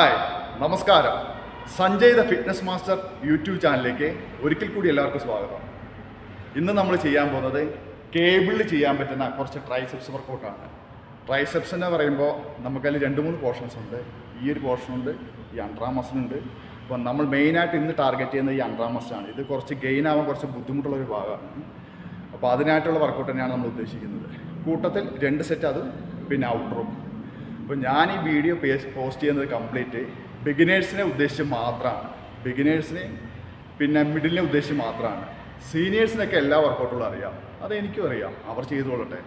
Hi നമസ്കാരം. Sanjay the fitness master YouTube ചാനലിലേക്ക് ഒരിക്കൽ കൂടി എല്ലാവർക്കും സ്വാഗതം. ഇന്ന് നമ്മൾ ചെയ്യാൻ പോകുന്നത് കേബിളിൽ ചെയ്യാൻ പറ്റുന്ന കുറച്ച് ട്രൈസെപ്സ് വർക്കൗട്ടാണ്. ട്രൈസെപ്സ് എന്ന് പറയുമ്പോൾ നമുക്കതിൽ രണ്ട് മൂന്ന് പോർഷൻസ് ഉണ്ട്. ഈ ഒരു പോർഷൻ ഉണ്ട് ഈ അൺട്രാ മസിൽ ഉണ്ട്. അപ്പോൾ നമ്മൾ മെയിനായിട്ട് ഇന്ന് ടാർഗറ്റ് ചെയ്യുന്നത് ഈ അൺട്രാ മസിലാണ് ഇത് കുറച്ച് ഗെയിൻ ആവാൻ കുറച്ച് ബുദ്ധിമുട്ടുള്ള ഒരു ഭാഗമാണ്. അപ്പോൾ അതിനായിട്ടുള്ള വർക്കൗട്ട് തന്നെയാണ് നമ്മൾ ഉദ്ദേശിക്കുന്നത്. കൂട്ടത്തിൽ രണ്ട് സെറ്റ് അതും പിന്നെ ഔട്ടറും അപ്പോൾ ഞാൻ ഈ വീഡിയോ പേസ് പോസ്റ്റ് ചെയ്യുന്നത് കംപ്ലീറ്റ് ബിഗിനേഴ്സിനെ ഉദ്ദേശിച്ച് മാത്രമാണ് ബിഗിനേഴ്സിനെ പിന്നെ മിഡിലിനെ ഉദ്ദേശിച്ച് മാത്രമാണ് സീനിയേഴ്സിനൊക്കെ എല്ലാ വർക്കൗട്ടുകളും അറിയാം. അത് എനിക്കും അറിയാം. അവർ ചെയ്തുകൊള്ളട്ടെ.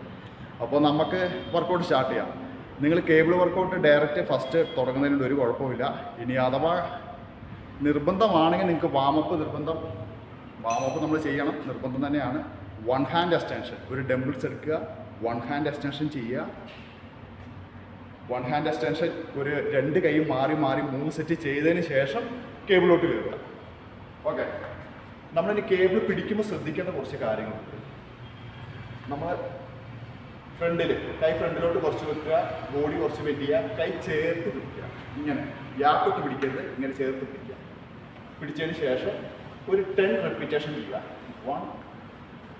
അപ്പോൾ നമുക്ക് വർക്കൗട്ട് സ്റ്റാർട്ട് ചെയ്യാം. നിങ്ങൾ കേബിൾ വർക്കൗട്ട് ഡയറക്റ്റ് ഫസ്റ്റ് തുടങ്ങുന്നതിന് ഒരു കുഴപ്പമില്ല ഇനി അഥവാ നിർബന്ധമാണെങ്കിൽ നിങ്ങൾക്ക് വാമപ്പ് നിർബന്ധം വാമപ്പ് നമ്മൾ ചെയ്യണം. നിർബന്ധം തന്നെയാണ്. വൺ ഹാൻഡ് എക്സ്റ്റൻഷൻ ഒരു ഡംബിൾസ് എടുക്കുക. വൺ ഹാൻഡ് എക്സ്റ്റൻഷൻ ചെയ്യുക. വൺ ഹാൻഡ് എക്സ്റ്റൻഷൻ ഒരു രണ്ട് കൈയും മാറി മാറി മൂന്ന് സെറ്റ് ചെയ്തതിന് ശേഷം കേബിളോട്ട് കയറുക. ഓക്കെ നമ്മളിനി കേബിൾ പിടിക്കുമ്പോൾ ശ്രദ്ധിക്കേണ്ട കുറച്ച് കാര്യങ്ങളുണ്ട് നമ്മൾ ഫ്രണ്ടിൽ കൈ ഫ്രണ്ടിലോട്ട് കുറച്ച് വെക്കുക ബോഡി കുറച്ച് ചെയ്യുക കൈ ചേർത്ത് പിടിക്കുക. ഇങ്ങനെ. ഗ്യാപ്പിട്ട് പിടിക്കരുത് ഇങ്ങനെ ചേർത്ത് പിടിക്കുക. പിടിച്ചതിന് ശേഷം ഒരു ടെൻ റെപ്പിറ്റേഷൻ ചെയ്യുക. One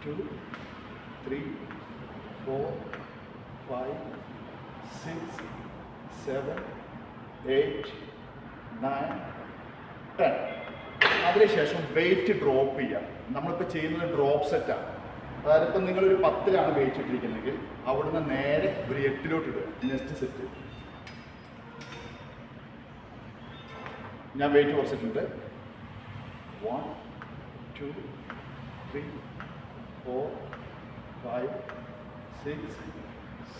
two three four five six seven eight nine ten അതിനുശേഷം വെയിറ്റ് ഡ്രോപ്പ് ചെയ്യാം നമ്മളിപ്പോൾ ചെയ്യുന്നത് ഡ്രോപ്പ് സെറ്റാണ് അതായത് ഇപ്പം നിങ്ങളൊരു പത്തിലാണ് വെയിറ്റ് ഇട്ടിരിക്കുന്നതെങ്കിൽ അവിടുന്ന് നേരെ ഒരു എട്ടിലോട്ട് ഇടുക. നെക്സ്റ്റ് സെറ്റ് ഞാൻ വെയിറ്റ് കുറച്ചിട്ടുണ്ട്. One two three four five six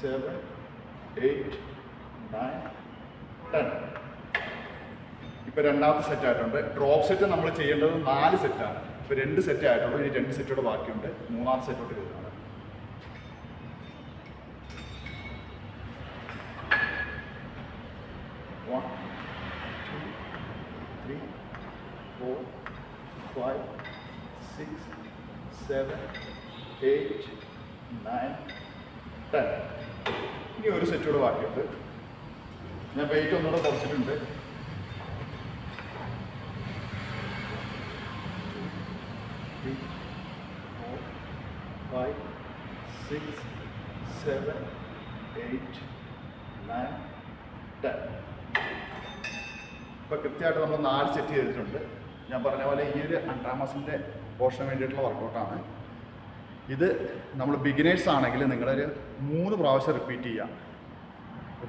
seven eight nine ten ഇപ്പൊ രണ്ടാമത്തെ സെറ്റ് ആയിട്ടുണ്ട്. ഡ്രോപ്പ് സെറ്റ് നമ്മൾ ചെയ്യേണ്ടത് നാല് സെറ്റാണ് ഇപ്പൊ രണ്ട് സെറ്റ് ആയിട്ടുള്ളൂ. ഇനി രണ്ട് സെറ്റോട് ബാക്കിയുണ്ട്. മൂന്നാമത്തെ സെറ്റോട്ട് ടെൻ ഇനി ഒരു സെറ്റോട് ബാക്കിയുണ്ട്. ഞാൻ വെയിറ്റ് ഒന്നുകൂടെ കുറച്ചിട്ടുണ്ട്. Three, four, five, six, seven, eight, nine, ten. ഇപ്പൊ കൃത്യമായിട്ട് നമ്മൾ നാല് സെറ്റ് ചെയ്തിട്ടുണ്ട്. ഞാൻ പറഞ്ഞ പോലെ ഈ ഒരു അൺട്രാമസിന്റെ പോർഷന് വേണ്ടിയിട്ടുള്ള വർക്കൗട്ടാണ് ഇത് നമ്മൾ ബിഗിനേഴ്സ് ആണെങ്കിൽ നിങ്ങളൊരു മൂന്ന് പ്രാവശ്യം റിപ്പീറ്റ് ചെയ്യാം.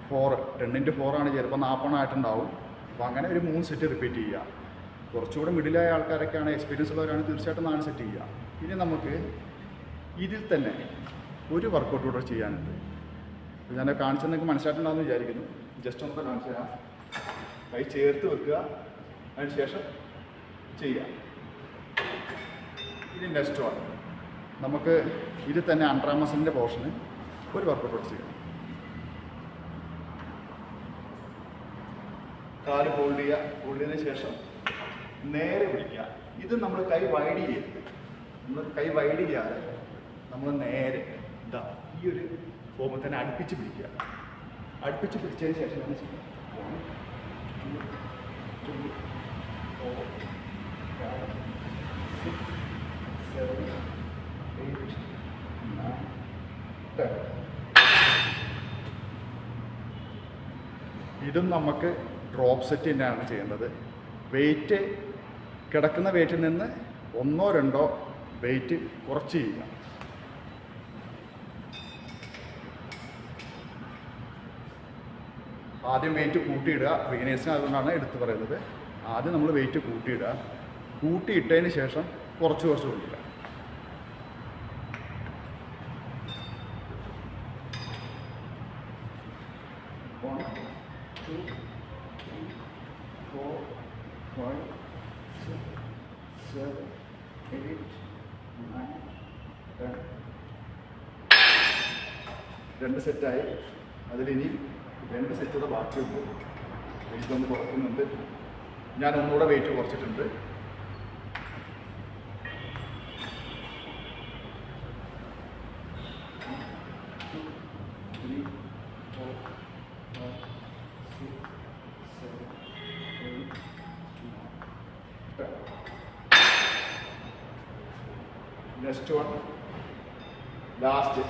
ഫോർ ടെൻ ഇന്റു ഫോറാണ് ചിലപ്പോൾ നാൽപ്പണായിട്ടുണ്ടാവും അപ്പോൾ അങ്ങനെ ഒരു മൂന്ന് സെറ്റ് റിപ്പീറ്റ് ചെയ്യുക. കുറച്ചുകൂടെ മിഡിലായ ആൾക്കാരൊക്കെയാണ് എക്സ്പീരിയൻസ് ഉള്ളവരാണ് തീർച്ചയായിട്ടും നാല് സെറ്റ് ചെയ്യുക. ഇനി നമുക്ക് ഇതിൽ തന്നെ ഒരു വർക്കൗട്ട് കൂടെ ചെയ്യാനുണ്ട്. അപ്പോൾ ഞാൻ കാണിച്ചത് നിങ്ങൾക്ക് മനസ്സിലായിട്ടുണ്ടാകുമെന്ന് വിചാരിക്കുന്നു. ജസ്റ്റ് ഒന്ന് കാണിച്ചു തരാം. കൈ ചേർത്ത് വെക്കുക. അതിന് ശേഷം ചെയ്യുക. ഇനി നെക്സ്റ്റ് വൺ നമുക്ക് ഇതിൽ തന്നെ അൺട്രാമസിന്റെ പോർഷന് ഒരു വർക്കൗട്ട് കൂടെ ചെയ്യാം. കാൽ ഹോൾഡ് ചെയ്യുക ഹോൾഡ് ചെയ്തതിന് ശേഷം നേരെ പിടിക്കുക ഇത് നമ്മൾ കൈ വൈഡ് ചെയ്യരുത്. നമ്മൾ കൈ വൈഡ് ചെയ്യാതെ നമ്മൾ നേരെ ഇതാ ഈ ഒരു ഫോമിൽ തന്നെ അടുപ്പിച്ച് പിടിക്കുക. അടുപ്പിച്ച് പിടിച്ചതിന് ശേഷം നമ്മൾ ചെയ്യാം One, two, three, four, five, six, seven, eight, nine, ten. ഇതും നമുക്ക് ഡ്രോപ്പ് സെറ്റ് തന്നെയാണ് ചെയ്യേണ്ടത് വെയിറ്റ് കിടക്കുന്ന വെയിറ്റിൽ നിന്ന് ഒന്നോ രണ്ടോ വെയിറ്റ് കുറച്ച് ചെയ്യുക. ആദ്യം വെയിറ്റ് കൂട്ടിയിടുക. ബിഗിനേഴ്സിന് അതുകൊണ്ടാണ് എടുത്തു പറയുന്നത്. ആദ്യം നമ്മൾ വെയിറ്റ് കൂട്ടിയിടുക. കൂട്ടിയിട്ടതിന് ശേഷം കുറച്ച് കുറച്ച് കൊണ്ടിടുക One, two, four, five, six, seven, eight, nine, ten. രണ്ട് സെറ്റായി. അതിലിനി രണ്ട് സെറ്റുള്ള ബാക്കിയുണ്ട്. വെയിറ്റ് ഒന്ന് കുറയ്ക്കുന്നുണ്ട്. ഞാൻ ഒന്നുകൂടെ വെയിറ്റ് കുറച്ചിട്ടുണ്ട്. നെക്സ്റ്റ് വൺ ലാസ്റ്റ്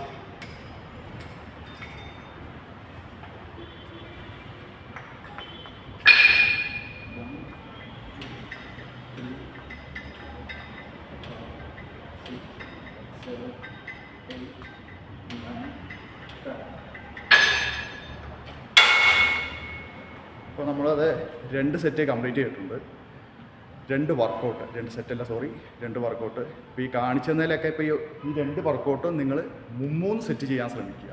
അപ്പോൾ നമ്മളത് രണ്ട് സെറ്റ് കംപ്ലീറ്റ് ചെയ്തിട്ടുണ്ട്. രണ്ട് വർക്കൗട്ട് രണ്ട് സെറ്റല്ല സോറി രണ്ട് വർക്കൗട്ട് ഇപ്പോൾ ഈ കാണിച്ചതിലൊക്കെ ഇപ്പോൾ ഈ രണ്ട് വർക്കൗട്ടും നിങ്ങൾ മുമ്മൂന്ന് സെറ്റ് ചെയ്യാൻ ശ്രമിക്കുക.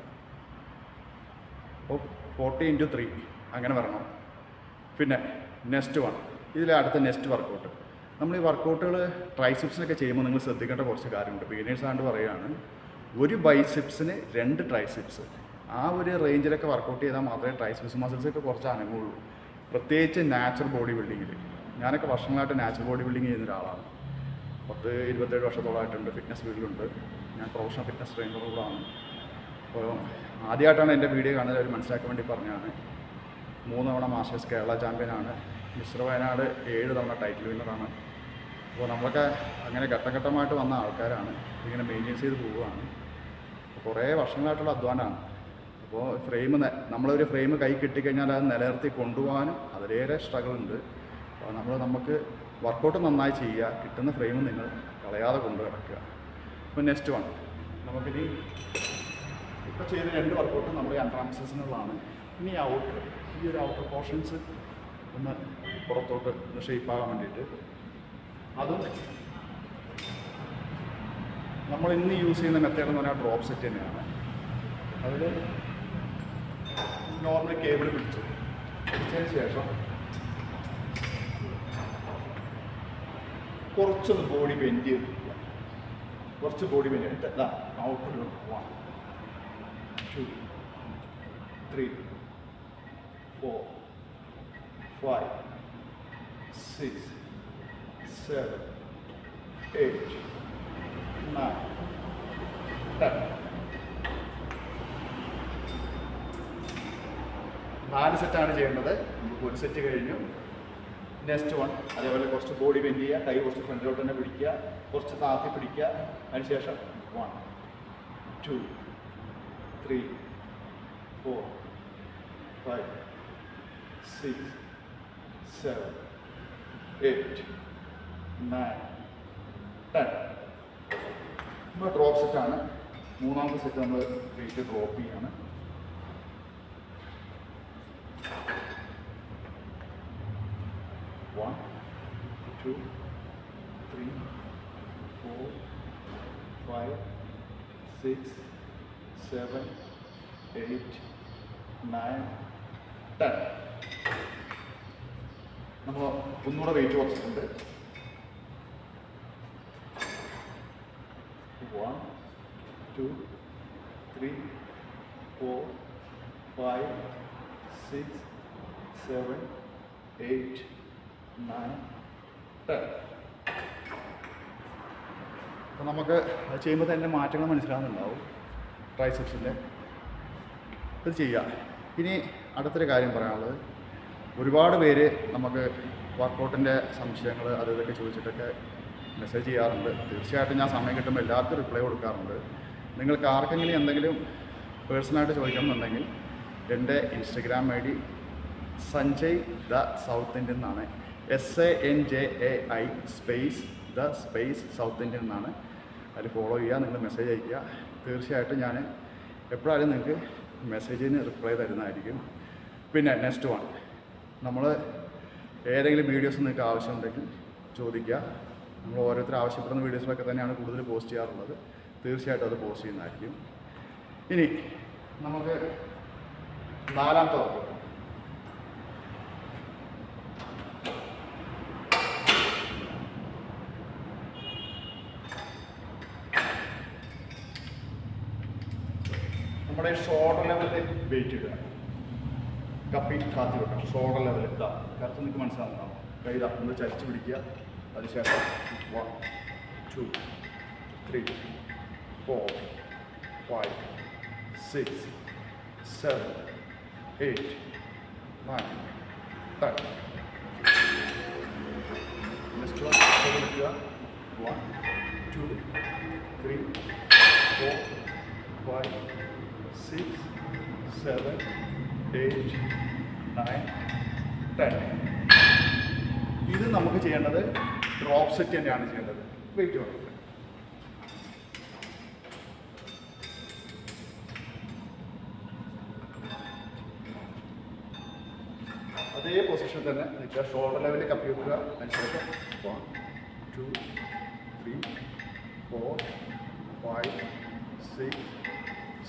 അപ്പോൾ ഫോർട്ടി ഇന്റു ത്രീ അങ്ങനെ വരണം. പിന്നെ നെക്സ്റ്റ് വൺ ഇതിലെ അടുത്ത നെക്സ്റ്റ് വർക്കൗട്ട് നമ്മൾ ഈ വർക്കൗട്ടുകൾ ട്രൈസിപ്സിനൊക്കെ ചെയ്യുമ്പോൾ നിങ്ങൾ ശ്രദ്ധിക്കേണ്ട കുറച്ച് കാര്യമുണ്ട്. ബിഗിനേഴ്സ് ആണ്ട് പറയുകയാണ് ഒരു ബൈസിപ്സിന് രണ്ട് ട്രൈസിപ്സ് ആ ഒരു റേഞ്ചിലൊക്കെ വർക്കൗട്ട് ചെയ്താൽ മാത്രമേ ട്രൈസിപ്സ് മസിൽസൊക്കെ കുറച്ച് അനങ്ങുള്ളൂ. പ്രത്യേകിച്ച് നാച്ചുറൽ ബോഡി ബിൽഡിങ്ങിൽ ഞാനൊക്കെ വർഷങ്ങളായിട്ട് നാച്ചുറൽ ബോഡി ബിൽഡിങ് ചെയ്യുന്ന ഒരാളാണ്. പത്ത് ഇരുപത്തേഴ് വർഷത്തോളമായിട്ടുണ്ട് ഫിറ്റ്നസ് ഫീൽഡിലുണ്ട് ഞാൻ പ്രൊഫഷണൽ ഫിറ്റ്നസ് ട്രെയിനർ കൂടാണ്. അപ്പോൾ ആദ്യമായിട്ടാണ് എന്റെ വീഡിയോ കാണുന്നത്. അവർ മനസ്സിലാക്കാൻ വേണ്ടി പറഞ്ഞാണ് മൂന്ന് തവണ മാസ്റ്റേഴ്സ് കേരള ചാമ്പ്യനാണ് മിശ്ര വയനാട് ഏഴ് തവണ ടൈറ്റിൽ വിന്നറാണ് അപ്പോൾ നമ്മളൊക്കെ അങ്ങനെ ഘട്ടഘട്ടമായിട്ട് വന്ന ആൾക്കാരാണ്. ഇങ്ങനെ മെയിന്റെയിൻ ചെയ്ത് പോവുകയാണ്. കുറേ വർഷങ്ങളായിട്ടുള്ള അധ്വാനമാണ്. അപ്പോൾ ഫ്രെയിം നമ്മളൊരു ഫ്രെയിം കൈ കിട്ടിക്കഴിഞ്ഞാൽ അത് നിലനിർത്തി കൊണ്ടുപോകാനും അതിലേറെ സ്ട്രഗിൾ ഉണ്ട്. അപ്പോൾ നമ്മൾ നമുക്ക് വർക്കൗട്ട് നന്നായി ചെയ്യുക കിട്ടുന്ന ഫ്രെയിം നിങ്ങൾ കളയാതെ കൊണ്ടു കിടക്കുക അപ്പോൾ നെക്സ്റ്റ് വൺ നമുക്കിനി ഇപ്പോൾ ചെയ്ത രണ്ട് വർക്കൗട്ട് നമ്മുടെ അൺട്രാൻസിനുള്ളതാണ് ഇനി ഔട്ടർ ഈ ഒരു ഔട്ടർ പോർഷൻസ് ഒന്ന് പുറത്തോട്ട് ഒന്ന് ഷേപ്പ് ആകാൻ വേണ്ടിയിട്ട്. അതും നമ്മൾ ഇന്ന് യൂസ് ചെയ്യുന്ന മെത്തേഡ് എന്ന് പറഞ്ഞാൽ ഡ്രോപ്പ് സെറ്റ് തന്നെയാണ്. അതിൽ നോർമൽ കേബിൾ പിടിച്ചു. പിടിച്ചതിന് ശേഷം കുറച്ചൊന്ന് ബോഡി ബെൻഡ്. കുറച്ച് ബോഡി ബെൻഡ് എന്താ ഔട്ടിലോട്ട് one two three four five six seven eight nine ten നാല് സെറ്റാണ് ചെയ്യേണ്ടത്. നമുക്ക് ഒരു സെറ്റ് കഴിഞ്ഞു. നെക്സ്റ്റ് വൺ അതേപോലെ കുറച്ച് ബോഡി ബെൻഡ് ചെയ്യുക കൈ കുറച്ച് ഫ്രണ്ടിലോട്ട് തന്നെ പിടിക്കുക കുറച്ച് താത്തി പിടിക്കുക അതിനുശേഷം one two three four five six seven eight nine ten നമ്മൾ ഡ്രോപ്പ് സെറ്റാണ് മൂന്നാമത്തെ സെറ്റ് നമ്മൾ വെയിറ്റ് ഡ്രോപ്പ് ചെയ്യാണ് One, two, three four five six seven eight nine ten നമ്മൾ ഒന്നുകൂടെ വെയിറ്റ് കുറച്ചിട്ടുണ്ട്. One two three four five six seven eight nine ten അപ്പോൾ നമുക്ക് ചെയ്യുമ്പോൾ തന്നെ മാറ്റങ്ങൾ മനസ്സിലാകുന്നുണ്ടാവും ട്രൈസെപ്സിന്റെ ഇത് ചെയ്യുക ഇനി അടുത്തൊരു കാര്യം പറയാനുള്ളത്. ഒരുപാട് പേര് നമുക്ക് വർക്കൗട്ടിന്റെ സംശയങ്ങൾ അത് ഇതൊക്കെ ചോദിച്ചിട്ടൊക്കെ മെസ്സേജ് ചെയ്യാറുണ്ട്. തീർച്ചയായിട്ടും ഞാൻ സമയം കിട്ടുമ്പോൾ എല്ലാവർക്കും റിപ്ലൈ കൊടുക്കാറുണ്ട്. നിങ്ങൾക്ക് ആർക്കെങ്കിലും എന്തെങ്കിലും പേഴ്സണലായിട്ട് ചോദിക്കണമെന്നുണ്ടെങ്കിൽ എന്റെ Instagram I D Sanjay the south Indian എന്നാണ്. S A N J A I space the space south Indian എന്നാണ്. അതിൽ ഫോളോ ചെയ്യുക നിങ്ങൾ മെസ്സേജ് അയയ്ക്കുക. തീർച്ചയായിട്ടും ഞാൻ എപ്പോഴായാലും നിങ്ങൾക്ക് മെസ്സേജിന് റിപ്ലൈ തരുന്നതായിരിക്കും. പിന്നെ നെക്സ്റ്റ് വൺ നമ്മൾ ഏതെങ്കിലും വീഡിയോസ് നിങ്ങൾക്ക് ആവശ്യമുണ്ടെങ്കിൽ ചോദിക്കുക. നമ്മൾ ഓരോരുത്തർ ആവശ്യപ്പെടുന്ന വീഡിയോസിലൊക്കെ തന്നെയാണ് കൂടുതൽ പോസ്റ്റ് ചെയ്യാറുള്ളത്. തീർച്ചയായിട്ടും അത് പോസ്റ്റ് ചെയ്യുന്നതായിരിക്കും. ഇനി നമുക്ക് നാലാമത്തെ വർക്കൗട്ട് നമ്മുടെ ഷോൾഡർ ലെവലിൽ വെയിറ്റ് ഇടുക. കപ്പി കാത്തി വെക്കണം ഷോൾഡർ ലെവൽ ഇതാ. കറുത്ത് നിങ്ങൾക്ക് മനസ്സിലാവുന്നതാണ് കൈ ഇതാ. ഒന്ന് ചരിച്ച് പിടിക്കുക. അതിനുശേഷം one two three four five six seven eight nine ten next one വിളിക്കുക one two three four five six seven eight nine ten ഇത് നമുക്ക് ചെയ്യേണ്ടത് ഡ്രോപ്പ് സെറ്റ് തന്നെയാണ് ചെയ്യേണ്ടത്. വെയിറ്റ് വേണം അതേ പൊസിഷൻ തന്നെ നിൽക്കുക. ഷോൾഡർ ലെവലിൽ കപ്പി വെക്കുക. മനസ്സിലാക്കുക one two three four five six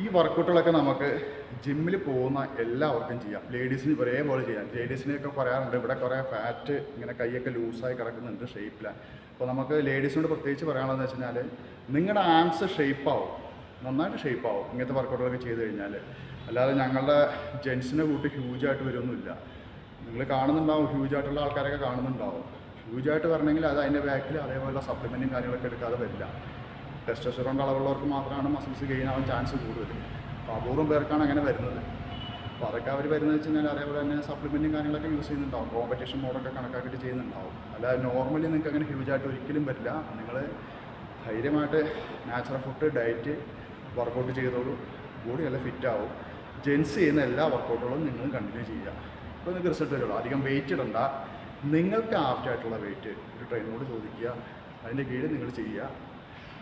ഈ വർക്കൗട്ടുകളൊക്കെ നമുക്ക് ജിമ്മിൽ പോകുന്ന എല്ലാവർക്കും ചെയ്യാം. ലേഡീസിന് ഒരേപോലെ ചെയ്യാം. ലേഡീസിനെയൊക്കെ പറയാറുണ്ട് ഇവിടെ കുറേ ഫാറ്റ് ഇങ്ങനെ കൈയൊക്കെ ലൂസായി കിടക്കുന്നുണ്ട് ഷേപ്പിലാണ് അപ്പോൾ നമുക്ക് ലേഡീസിനോട് പ്രത്യേകിച്ച് പറയാനുള്ളതെന്ന് വെച്ച് കഴിഞ്ഞാൽ നിങ്ങളുടെ ആംസ് ഷേപ്പാവും നന്നായിട്ട് ഷേപ്പാവും ഇങ്ങനത്തെ വർക്കൗട്ടുകളൊക്കെ ചെയ്ത് കഴിഞ്ഞാൽ അല്ലാതെ ഞങ്ങളുടെ ജെൻസിനെ കൂട്ടി ഹ്യൂജായിട്ട് വരുമൊന്നുമില്ല നിങ്ങൾ കാണുന്നുണ്ടാവും ഹ്യൂജായിട്ടുള്ള ആൾക്കാരൊക്കെ കാണുന്നുണ്ടാവും. ഹ്യൂജായിട്ട് വരണമെങ്കിൽ അത് അതിന്റെ ബാക്കിൽ അതേപോലെ സപ്ലിമെന്റും കാര്യങ്ങളൊക്കെ എടുക്കാതെ വരില്ല. ടെസ്റ്റോസ്റ്ററോണിന്റെ അളവുള്ളവർക്ക് മാത്രമാണ് മസിൽസ് ഗെയിൻ ആവാൻ ചാൻസ് കൂടുതൽ. അപ്പോൾ അപൂർവം പേർക്കാണ് അങ്ങനെ വരുന്നത്. അപ്പോൾ അതൊക്കെ അവർ വരുന്നത് വെച്ച് കഴിഞ്ഞാൽ അതേപോലെ തന്നെ സപ്ലിമെന്റും കാര്യങ്ങളൊക്കെ യൂസ് ചെയ്യുന്നുണ്ടാവും. കോമ്പറ്റീഷൻ മോഡൊക്കെ കണക്കാക്കിയിട്ട് ചെയ്യുന്നുണ്ടാവും. അല്ലാതെ നോർമലി നിങ്ങൾക്ക് അങ്ങനെ ഹ്യൂജ് ആയിട്ട് ഒരിക്കലും വരില്ല. നിങ്ങൾ ധൈര്യമായിട്ട് നാച്ചുറൽ ഫുഡ് ഡയറ്റ് വർക്കൗട്ട് ചെയ്തോളൂ. ബോഡി ഫിറ്റ് ആവും. ജെൻസ് ചെയ്യുന്ന എല്ലാ വർക്കൗട്ടുകളും നിങ്ങൾ കണ്ടിന്യൂ ചെയ്യുക. അപ്പോൾ നിങ്ങൾക്ക് റിസൾട്ട് വരുള്ളൂ. അധികം വെയിറ്റ് ഇടണ്ട. നിങ്ങൾക്ക് ആഫ്റ്റായിട്ടുള്ള വെയിറ്റ് ഒരു ട്രെയിനോട് ചോദിക്കുക. അതിന്റെ കീഴിൽ നിങ്ങൾ ചെയ്യുക.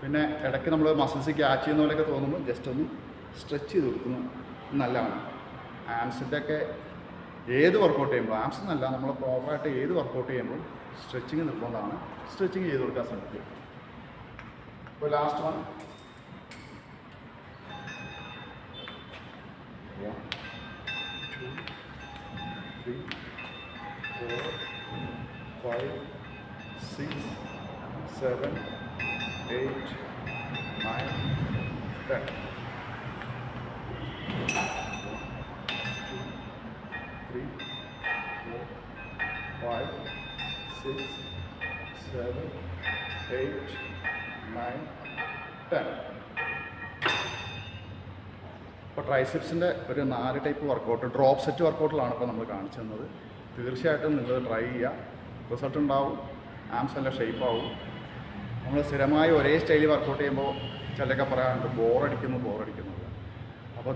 പിന്നെ ഇടയ്ക്ക് നമ്മൾ മസിൽസ് ക്യാച്ച് ചെയ്യുന്ന പോലെയൊക്കെ തോന്നുമ്പോൾ ജസ്റ്റ് ഒന്ന് സ്ട്രെച്ച് ചെയ്ത് കൊടുക്കുന്നു. നല്ലതാണ്. ആംസിന്റെ ഒക്കെ ഏത് വർക്കൗട്ട് ചെയ്യുമ്പോൾ ആംസ് നല്ല നമ്മൾ പ്രോപ്പറായിട്ട് ഏത് വർക്കൗട്ട് ചെയ്യുമ്പോൾ സ്ട്രെച്ചിങ് നിർബന്ധമാണ്. സ്ട്രെച്ചിങ് ചെയ്ത് കൊടുക്കാൻ ശ്രമിക്കുക. ഇപ്പോൾ last one three, four, five, six, seven, eight, nine, ten. ഇപ്പോൾ ട്രൈസെപ്സിന്റെ ഒരു നാല് ടൈപ്പ് വർക്കൗട്ട് ഡ്രോപ്പ് സെറ്റ് വർക്കൗട്ടിലാണ് ഇപ്പോൾ നമ്മൾ കാണിച്ചു തന്നത്. തീർച്ചയായിട്ടും നിങ്ങൾ ട്രൈ ചെയ്യുക. റിസൾട്ട് ഉണ്ടാവും. ആംസ് നല്ല ഷേപ്പ് ആവും. നമ്മൾ സ്ഥിരമായി ഒരേ സ്റ്റൈലിൽ വർക്കൗട്ട് ചെയ്യുമ്പോൾ ചിലരൊക്കെ പറയാറുണ്ട് ബോറടിക്കുന്നു ബോറടിക്കുന്നു അപ്പോൾ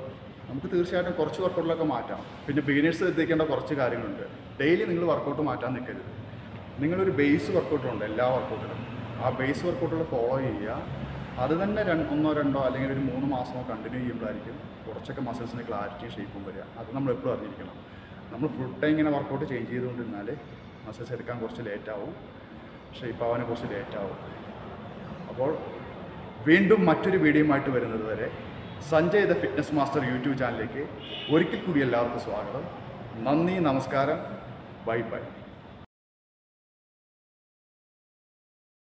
നമുക്ക് തീർച്ചയായിട്ടും കുറച്ച് വർക്കൗട്ടിലൊക്കെ മാറ്റാം. പിന്നെ ബിഗിനേഴ്സ് എത്തിക്കേണ്ട കുറച്ച് കാര്യങ്ങളുണ്ട്. ഡെയിലി നിങ്ങൾ വർക്കൗട്ട് മാറ്റാൻ നിൽക്കരുത്. നിങ്ങളൊരു ബേസ് വർക്കൗട്ടുണ്ട് എല്ലാ വർക്കൗട്ടിലും ആ ബേസ് വർക്കൗട്ടുകൾ ഫോളോ ചെയ്യുക. അത് തന്നെ ഒന്നോ രണ്ടോ അല്ലെങ്കിൽ ഒരു മൂന്ന് മാസമോ കണ്ടിന്യൂ ചെയ്യുമ്പോഴായിരിക്കും കുറച്ചൊക്കെ മസിൽസിന് ക്ലാരിറ്റിയും ഷേപ്പും വരിക. അത് നമ്മൾ എപ്പോഴും അറിഞ്ഞിരിക്കണം. നമ്മൾ ഫുൾ ടൈം ഇങ്ങനെ വർക്കൗട്ട് ചേഞ്ച് ചെയ്തുകൊണ്ടിരുന്നാൽ മസിൽസ് എടുക്കാൻ കുറച്ച് ലേറ്റാവും ഷേപ്പ് ആവാനും കുറച്ച് ലേറ്റ് ആവും. അപ്പോൾ വീണ്ടും മറ്റൊരു വീഡിയോയുമായിട്ട് വരുന്നത് വരെ Sanjay the fitness master YouTube ചാനലിലേക്ക് ഒരിക്കൽ കൂടി എല്ലാവർക്കും സ്വാഗതം. നന്ദി നമസ്കാരം. Bye bye.